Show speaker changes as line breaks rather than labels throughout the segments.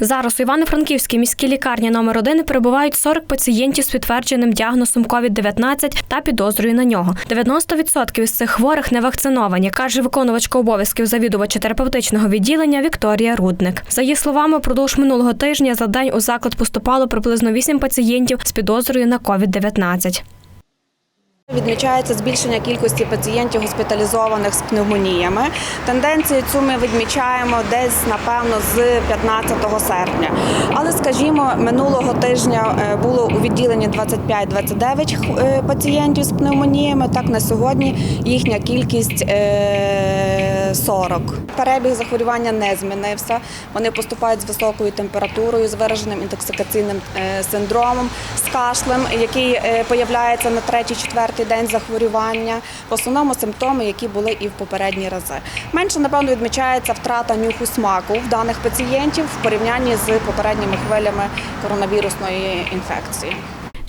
Зараз у Івано-Франківській міській лікарні номер 1 перебувають 40 пацієнтів з підтвердженим діагнозом COVID-19 та підозрою на нього. 90% із цих хворих не вакциновані, каже виконувачка обов'язків завідувача терапевтичного відділення Вікторія Рудник. За її словами, впродовж минулого тижня за день у заклад поступало приблизно 8 пацієнтів з підозрою на COVID-19.
Відмічається збільшення кількості пацієнтів госпіталізованих з пневмоніями. Тенденцію цю ми відмічаємо десь напевно з 15 серпня. Але скажімо, минулого тижня е, було у відділенні 25-29 е, пацієнтів з пневмоніями. Так на сьогодні їхня кількість е, 40. Перебіг захворювання не змінився. Вони поступають з високою температурою, з вираженим інтоксикаційним е, синдромом, з кашлем, який е, появляється на третій-четвертий день захворювання. В основному симптоми, які були і в попередні рази. Менше, напевно, відмічається втрата нюху смаку в даних пацієнтів в порівнянні з попередніми хвилями коронавірусної інфекції.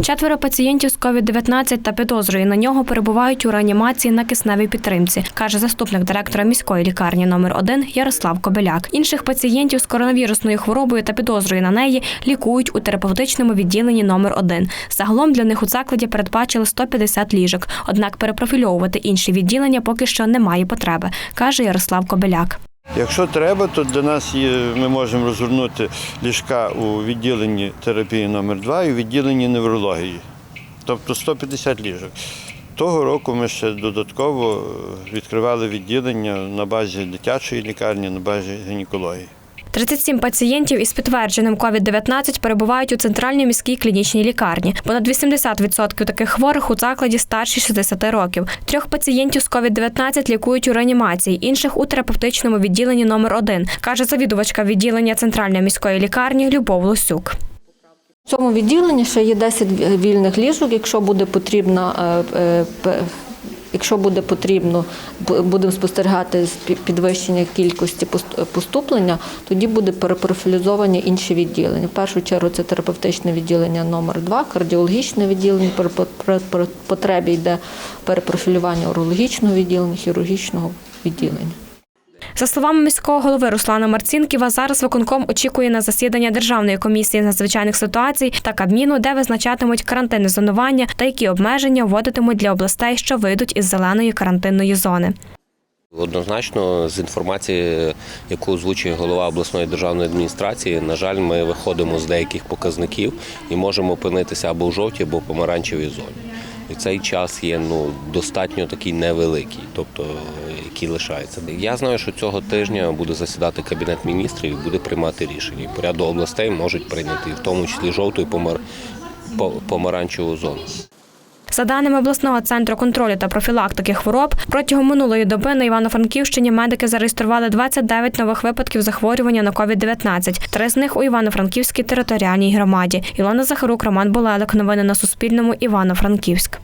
Четверо пацієнтів з COVID-19 та підозрою на нього перебувають у реанімації на кисневій підтримці, каже заступник директора міської лікарні номер 1 Ярослав Кобеляк. Інших пацієнтів з коронавірусною хворобою та підозрою на неї лікують у терапевтичному відділенні номер 1 Загалом для них у закладі передбачили 150 ліжок. Однак перепрофільовувати інші відділення поки що немає потреби, каже Ярослав Кобеляк.
Якщо треба, то для нас є, ми можемо розгорнути ліжка у відділенні терапії номер 2 і у відділенні неврології. Тобто 150 ліжок. Того року ми ще додатково відкривали відділення на базі дитячої лікарні, на базі гінекології.
37 пацієнтів із підтвердженим COVID-19 перебувають у центральній міській клінічній лікарні. Понад 80% таких хворих у закладі старші 60 років. Трьох пацієнтів з COVID-19 лікують у реанімації, інших у терапевтичному відділенні номер 1 каже завідувачка відділення центральної міської лікарні Любов Лосюк.
В цьому відділенні ще є 10 вільних ліжок. Якщо буде потрібно, е, е, якщо буде потрібно, бу- будемо спостерігати підвищення кількості пост- поступлення, тоді буде перепрофілізовані інші відділення. В першу чергу це терапевтичне відділення номер 2 кардіологічне відділення. При потребі йде перепрофілювання урологічного відділення, хірургічного відділення.
За словами міського голови Руслана Марцінківа, зараз виконком очікує на засідання Державної комісії надзвичайних ситуацій та Кабміну, де визначатимуть карантинне зонування та які обмеження вводитимуть для областей, що вийдуть із зеленої карантинної зони.
Однозначно, з інформації, яку озвучує голова обласної державної адміністрації, на жаль, ми виходимо з деяких показників і можемо опинитися або в жовтій, або в помаранчевій зоні. І цей час є ну достатньо такий невеликий, тобто який лишається. Я знаю, що цього тижня буде засідати кабінет міністрів і буде приймати рішення. І поряду областей можуть прийняти, в тому числі жовту і помар... помаранчеву зону.
За даними обласного центру контролю та профілактики хвороб, протягом минулої доби на Івано-Франківщині медики зареєстрували 29 нових випадків захворювання на COVID-19. Три з них у Івано-Франківській територіальній громаді. Ілона Захарук, Роман Болелик. Новини на Суспільному. Івано-Франківськ.